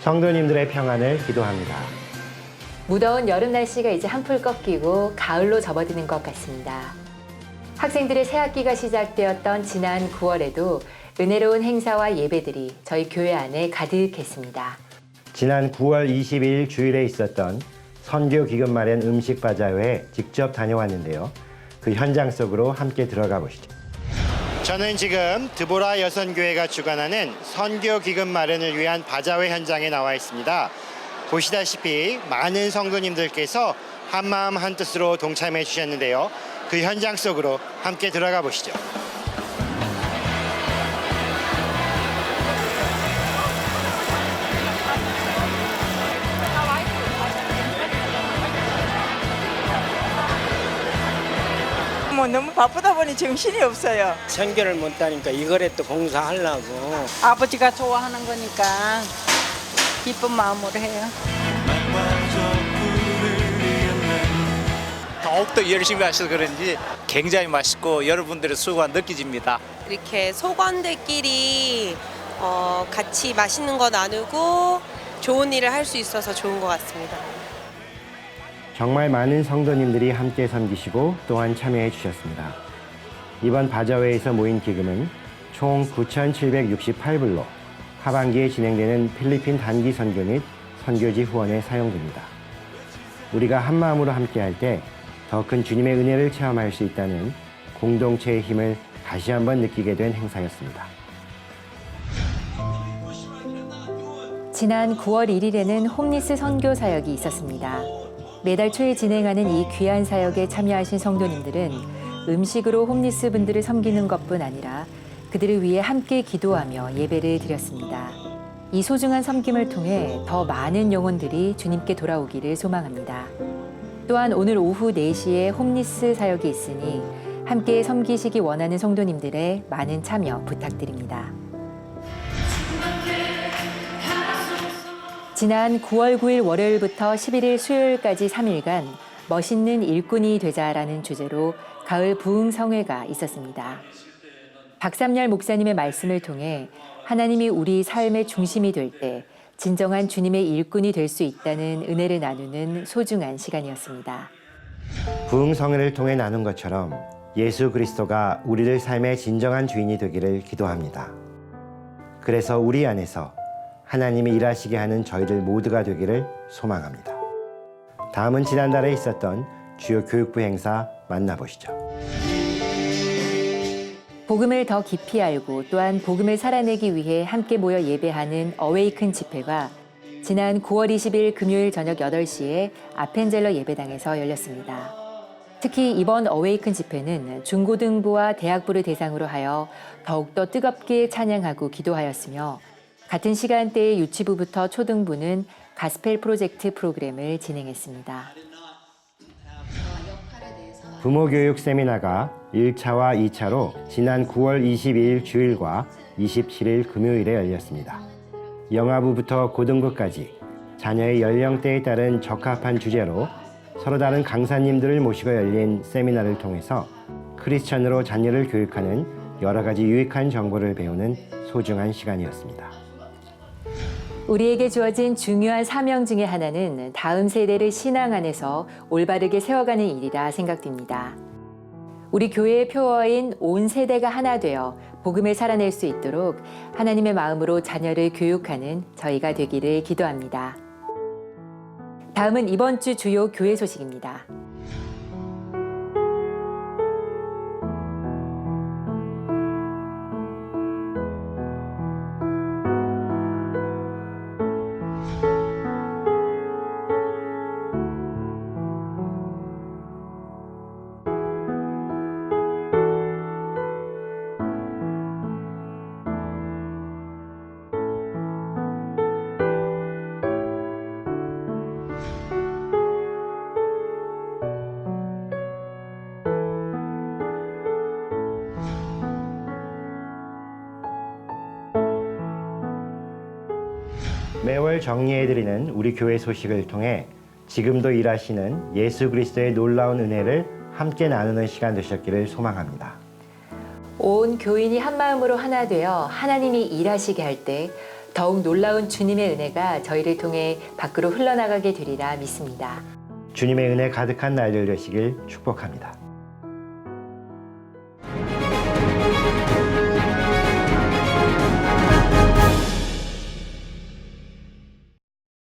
성도님들의 평안을 기도합니다. 무더운 여름 날씨가 이제 한풀 꺾이고 가을로 접어드는 것 같습니다. 학생들의 새학기가 시작되었던 지난 9월에도 은혜로운 행사와 예배들이 저희 교회 안에 가득했습니다. 지난 9월 22일 주일에 있었던 선교 기금 마련 음식 바자회에 직접 다녀왔는데요. 그 현장 속으로 함께 들어가 보시죠. 저는 지금 드보라 여선교회가 주관하는 선교 기금 마련을 위한 바자회 현장에 나와 있습니다. 보시다시피 많은 성도님들께서 한 마음 한 뜻으로 동참해 주셨는데요. 그 현장 속으로 함께 들어가 보시죠. 뭐 너무 바쁘다 보니 정신이 없어요. 선교를 못 다니까 이거라도 공사하려고 아버지가 좋아하는 거니까 기쁜 마음으로 해요. 더욱더 열심히 하셔서 그런지 굉장히 맛있고 여러분들의 수고가 느껴집니다. 이렇게 소관들끼리 어, 같이 맛있는 거 나누고 좋은 일을 할 수 있어서 좋은 것 같습니다. 정말 많은 성도님들이 함께 섬기시고 또한 참여해 주셨습니다. 이번 바자회에서 모인 기금은 총 9,768불로 하반기에 진행되는 필리핀 단기 선교 및 선교지 후원에 사용됩니다. 우리가 한 마음으로 함께할 때 더 큰 주님의 은혜를 체험할 수 있다는 공동체의 힘을 다시 한번 느끼게 된 행사였습니다. 지난 9월 1일에는 홈리스 선교 사역이 있었습니다. 매달 초에 진행하는 이 귀한 사역에 참여하신 성도님들은 음식으로 홈리스 분들을 섬기는 것뿐 아니라 그들을 위해 함께 기도하며 예배를 드렸습니다. 이 소중한 섬김을 통해 더 많은 영혼들이 주님께 돌아오기를 소망합니다. 또한 오늘 오후 4시에 홈리스 사역이 있으니 함께 섬기시기 원하는 성도님들의 많은 참여 부탁드립니다. 지난 9월 9일 월요일부터 11일 수요일까지 3일간 멋있는 일꾼이 되자라는 주제로 가을 부흥 성회가 있었습니다. 박삼열 목사님의 말씀을 통해 하나님이 우리 삶의 중심이 될 때 진정한 주님의 일꾼이 될 수 있다는 은혜를 나누는 소중한 시간이었습니다. 부흥 성회를 통해 나눈 것처럼 예수 그리스도가 우리들 삶의 진정한 주인이 되기를 기도합니다. 그래서 우리 안에서 하나님이 일하시게 하는 저희들 모두가 되기를 소망합니다. 다음은 지난달에 있었던 주요 교육부 행사 만나보시죠. 복음을 더 깊이 알고 또한 복음을 살아내기 위해 함께 모여 예배하는 어웨이큰 집회가 지난 9월 20일 금요일 저녁 8시에 아펜젤러 예배당에서 열렸습니다. 특히 이번 어웨이큰 집회는 중고등부와 대학부를 대상으로 하여 더욱더 뜨겁게 찬양하고 기도하였으며 같은 시간대에 유치부부터 초등부는 가스펠 프로젝트 프로그램을 진행했습니다. 부모 교육 세미나가 1차와 2차로 지난 9월 22일 주일과 27일 금요일에 열렸습니다. 영아부부터 고등부까지 자녀의 연령대에 따른 적합한 주제로 서로 다른 강사님들을 모시고 열린 세미나를 통해서 크리스천으로 자녀를 교육하는 여러 가지 유익한 정보를 배우는 소중한 시간이었습니다. 우리에게 주어진 중요한 사명 중의 하나는 다음 세대를 신앙 안에서 올바르게 세워가는 일이라 생각됩니다. 우리 교회의 표어인 온 세대가 하나 되어 복음을 살아낼 수 있도록 하나님의 마음으로 자녀를 교육하는 저희가 되기를 기도합니다. 다음은 이번 주 주요 교회 소식입니다. 매월 정리해드리는 우리 교회 소식을 통해 지금도 일하시는 예수 그리스도의 놀라운 은혜를 함께 나누는 시간 되셨기를 소망합니다. 온 교인이 한 마음으로 하나 되어 하나님이 일하시게 할 때 더욱 놀라운 주님의 은혜가 저희를 통해 밖으로 흘러나가게 되리라 믿습니다. 주님의 은혜 가득한 날들 되시길 축복합니다.